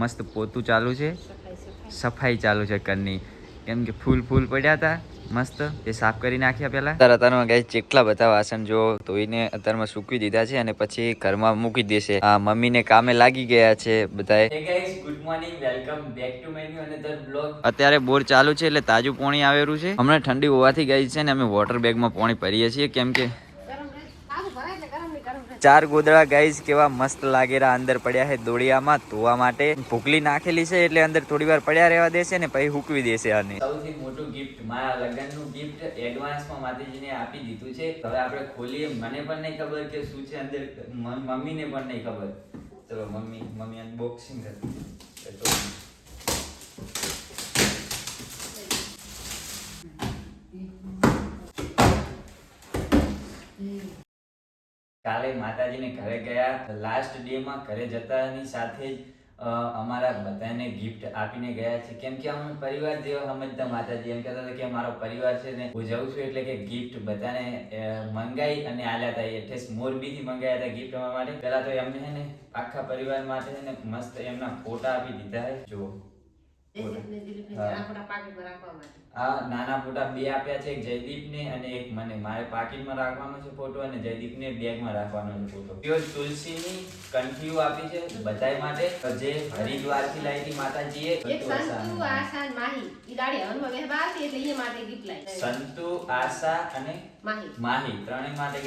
મસ્ત પોતું ચાલુ છે. સફાઈ ચાલુ છે ઘરની કેમ કે ફૂલ ફૂલ પડ્યા હતા મસ્ત. એ સાફ કરી નાખ્યા પહેલાં. અત્યારે અત્યારમાં ગાય જેટલા બધા વાસણ જો ધોઈને અત્યારમાં સૂકવી દીધા છે અને પછી ઘરમાં મૂકી દેશે. આ મમ્મીને કામે લાગી ગયા છે બધાએ. Good morning welcome back to my new another blog અત્યારે બોર ચાલુ છે એટલે તાજું પાણી આવેલું છે. હમણાં ઠંડી હોવાથી ગઈ છે ને અમે વોટર બેગમાં પાણી ભરીએ છીએ. કેમ કે ગરમ રહે સારું ભરાય એટલે ગરમ નહીં ગરમ રહે ચાર ગોદડા ગાઈઝ કેવા મસ્ત લાગેલા અંદર પડ્યા છે દોડિયામાં ધોવા માટે. ભૂકલી નાખેલી છે એટલે અંદર થોડી વાર પડ્યા રહેવા દેશે ને પછી હુકવી દેશે આને. સૌથી મોટું ગિફ્ટ મારા લગ્નનું ગિફ્ટ એડવાન્સમાં માતાજીને આપી દીધું છે. હવે આપણે ખોલીએ, મને પણ નહીં ખબર કે શું છે અંદર મમ્મીને પણ નહીં ખબર. ચલો, મમ્મી મમ્મી અનબોક્સિંગ કરી તો કાલે માતાજીને ઘરે ગયા લાસ્ટ ડે માં ઘરે જતાની સાથે જ અમારા બધાને ગિફ્ટ આપીને ગયા છે. કેમ કે અમે પરિવાર જેવા સમજતા માતાજી. એમ કહેતા હતા કે મારો પરિવાર છે ને, હું જઉં છું એટલે કે ગિફ્ટ બધાને મંગાઈ અને આલ્યા હતા. એટલે મોરબીથી મંગાયા હતા ગિફ્ટ અમારા માટે. પહેલાં તો એમને છે ને, આખા પરિવાર માટે મસ્ત એમના ફોટા આપી દીધા છે. જુઓ. હા. આપણા પાકીટમાં રાખવા માટે. આ નાના ફોટા બે આપ્યા છે એક જયદીપને અને એક મને મારે પાકીટમાં રાખવાનો છે ફોટો અને જયદીપને બેગમાં રાખવાનો છે ફોટો પ્યોર તુલસીની કંઠીઓ આપી છે બધાય માટે જે હરિદ્વારથી લાવી માતાજીએ સંતુ આશા અને માહી ઈ દાડી હવનમાં એટલે ઈ માટે ગિફ્ટ લાવી સંતુ આશા અને માહી. માહી ત્રણેય માટે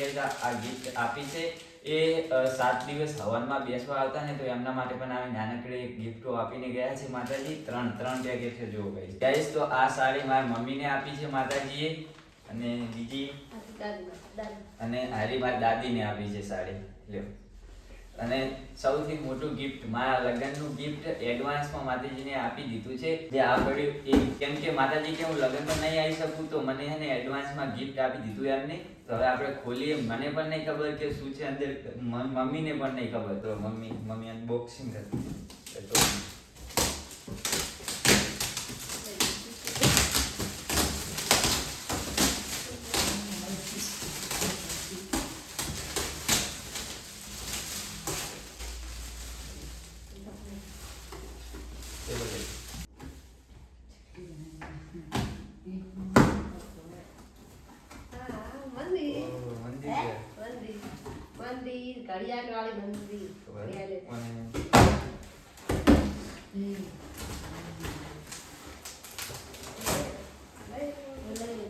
આ ગિફ્ટ આપી છે. એ સાત દિવસ હવનમાં બેસવા આવતા ને તો એમના માટે પણ અમે નાનકડી ગિફ્ટો આપીને ગયા છે માતાજી. ત્રણ ત્રણ પેકેટ છે જો ગઈ ગાઈસ તો આ સાડી મારા મમ્મીને આપી છે માતાજીએ. અને બીજી? અને હારી મારી દાદીને આપી છે સાડી. લ્યો. અને સૌથી મોટું ગિફ્ટ મારા લગ્નનું ગિફ્ટ એડવાન્સમાં માતાજીને આપી દીધું છે. જે આ પડ્યું, એ કેમ કે માતાજી કે હું લગ્નમાં નહીં આવી શકું, તો મને છે ને એડવાન્સમાં ગિફ્ટ આપી દીધું એમને તો હવે આપણે ખોલીએ. મને પણ નહીં ખબર કે શું છે અંદર, મમ્મીને પણ નહીં ખબર. તો મમ્મી મમ્મી અનબોક્સિંગ કરી તો ચલો ભાઈ. હા મંદિર ઓહ, મંદિર છે. મંદિર મંદિર ઘડિયાળ મંદિર ઘડિયાળ અને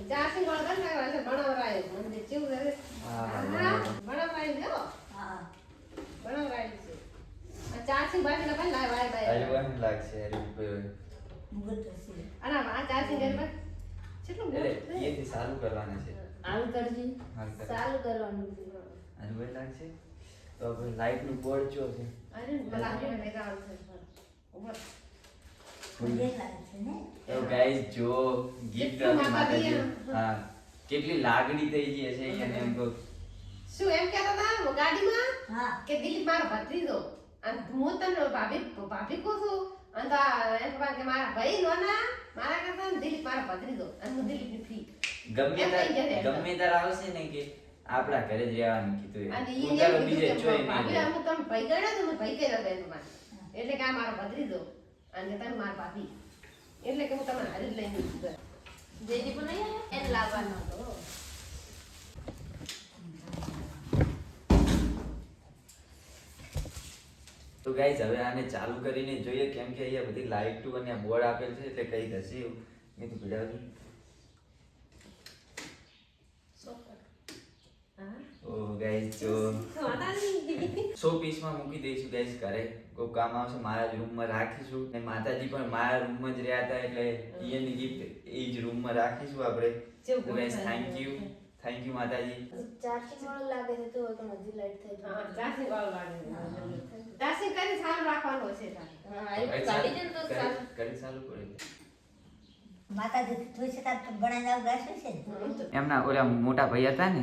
ચારસી વાળા ઘર નાખવા છે ભણાવરાય મંદિર કેવું છે હા, હા ભણાવરાય છે હો ભણાવરાય છે આ ચારસી બાજુ પણ લાય બાય લાગશે. અને આ ચારસી ઘર કેટલું મોટું છે. સારું કરવાના છે હાલ. સારું કરવાનું છે. અને વહી લાગશે? તો આપણે લાઈટનું બોર્ડ જો છે. અરે લાગે મને આવશે ઉપર તો ગાઈસ જો ગિફ્ટ હા કેટલી લાગણી થઈ ગઈ છે કે એમ કહો. શું એમ કહેતા હતા? ગાડીમાં? હા. કે દિલીપ મારો ભત્રીજો. અને હું તને ભાભી ભાભી કહું છું. અને એમ કહો કે મારા ભાઈ લોના મારા કરતા દિલીપ મારો ભત્રીજો. અને હું દિલીપની ફી. ગમે તાર ગમે તાર આવશે ને કે આપણા ઘરે જ રહેવાનું કીધું અને એ. ઈ હું બીજે જોઈ ભાભી જાય. તમે ભાઈ ગણ્યા તો હું ભાઈ કર્યો હતો એનું પાસે. એટલે કે આ મારો ભત્રીજો અને તમે મારા ભાભી એટલે કે હું તમને હારી જ લઈને ગયો. જેજી પણ નહીં એને લાવવાનો હતો તો ગાઈઝ હવે આને ચાલુ કરીને જોઈએ કેમ કે અહીંયા બધી લાઈટો અને બોર્ડ આપેલ છે એટલે કઈ થશે એવું મેં તો ભીડાવ્યું હા ઓ ગાઈસ જો સો પીસમાં મૂકી દઈશું ગાઈસ ઘરે. કોઈ કામ આવશે મારા જ રૂમમાં રાખીશું. અને માતાજી પણ મારા રૂમમાં જ રહ્યા હતા એટલે એની ગિફ્ટ એ જ રૂમમાં રાખીશું આપણે. તો થેન્ક યુ થેન્ક યુ માતાજી. ચાર્જિંગ વાળો લાગે છે તો તો હજી લાઈટ થઈ જાય ચાસણી વાળું લાગે છે. ચાસણી કરીને સારું રાખવાનું હશે હા એ કાઢી તો કરી- સારું કરી પડે એમના ઓલા મોટા ભાઈ હતા ને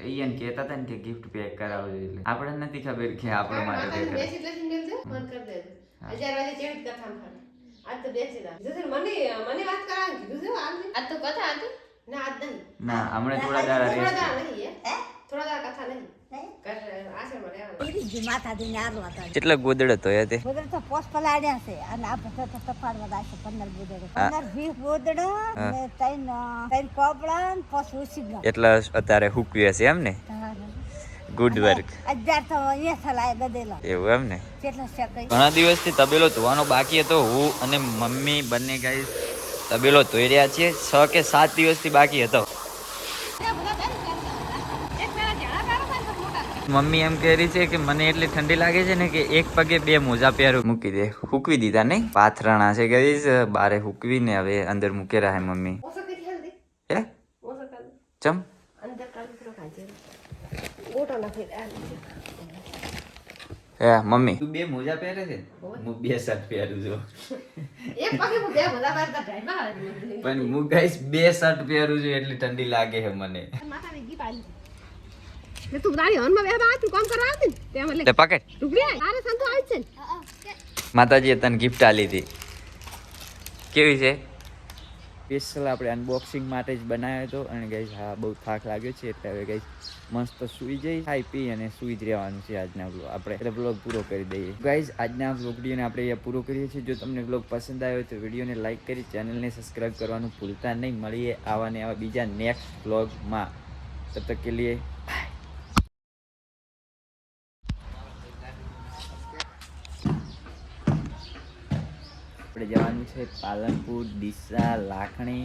એ એને કહેતા હતા ને કે ગિફ્ટ પેક કરાવજો એટલે. આપણે નથી ખબર કે આપણે માટે પેક બેસી બેસી મેલજો, બંધ કરી દેજો. હા. અગિયાર વાગે ચેવી કથામાં થાય. આજ તો બેસી રાખ. જસર મને મને વાત કરાવવાનું આજ તો. કથા હતી? ના ના હમણાં થોડા દાડા થોડા દાડા કથા નહીં? આશ્રમમાં ગોદડ હતો કેટલા ધોયા તે? ગોદડ તો પોસ પલાડ્યા છે અને આ બધા તો તફાડવા રાખે પંદર ગોદડો. પંદર વીસ ગોદડો અને ત્રણ તૈન ત્રણ કોપડા ને પોસ ઉછીગા એટલા અત્યારે હુકવ્યા છે એમ ને ગુડ વર્ક અજાર તો અહીંયા થલાય ગદેલા એવું એમ ને કેટલા શકાય ઘણા દિવસથી તબેલો ધોવાનો બાકી હતો. હું અને મમ્મી બંને ગાઈસ તબેલો ધોઈ રહ્યા છીએ. છ કે સાત દિવસથી બાકી હતો. મમ્મી એમ કહેરી છે કે મને એટલી ઠંડી લાગે છે ને કે એક પગે બે મોજા પહેરું. મૂકી દે. હુકવી દીધા નહીં? પાથરણા છે ગઈશ બારે હુકવીને હવે અંદર મૂકે હે મમ્મી. હે? ચમ. હે મમ્મી. તું બે મોજા પહેરે છે? હું બે શર્ટ પહેરું છું. એક પગે હું બે બધા બારતા ઢાઈમાં પણ હું ગાઈસ બે શર્ટ પહેરું છું એટલી ઠંડી લાગે છે મને. ને તું તારી હનમાં બેહવા આવતી કામ કરવા આવતી ને. તેમાં લે. તે પકડ ઢુકડી તારે સંતો આવી છે ને. માતાજીએ તને ગિફ્ટ આલી હતી. કેવી છે? સ્પેશિયલ આપણે અનબોક્સિંગ માટે જ બનાવ્યો હતો અને ગાઈઝ હા બહુ થાક લાગ્યો છે એટલે હવે ગાઈઝ મસ્ત સૂઈ જઈ ખાઈ પી અને સૂઈ જ રહેવાનું છે આજના બ્લોગ આપણે એટલે બ્લોગ પૂરો કરી દઈએ. ગાઈઝ આજના વિડીયોને આપણે અહીંયા પૂરો કરીએ છીએ. જો તમને બ્લોગ પસંદ આવ્યો તો વિડીયોને લાઈક કરી ચેનલને સબસ્ક્રાઈબ કરવાનું ભૂલતા નહીં. મળીએ આવા ને આવા બીજા નેક્સ્ટ બ્લોગમાં તબ તક કે લીએ આપણે જવાનું છે પાલનપુર, ડીસા, લાખણી.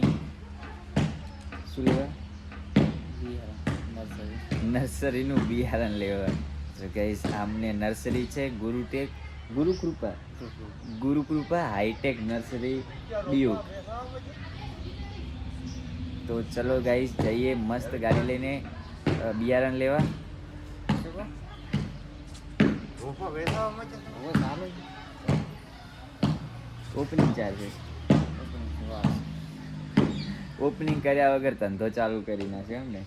શું લેવા નર્સરીનું બિહારણ લેવા તો ગઈસ, આમને નર્સરી છે Gurutech, Gurukripa. Gurukripa high tech nursery D U તો ચલો ગાઈસ, જઈએ મસ્ત ગાડી લઈને બિયારણ લેવા. ઓપનિંગ ચાલશે ઓપનિંગ કર્યા વગર ધંધો ચાલુ કરી નાખ્યો એમ ને.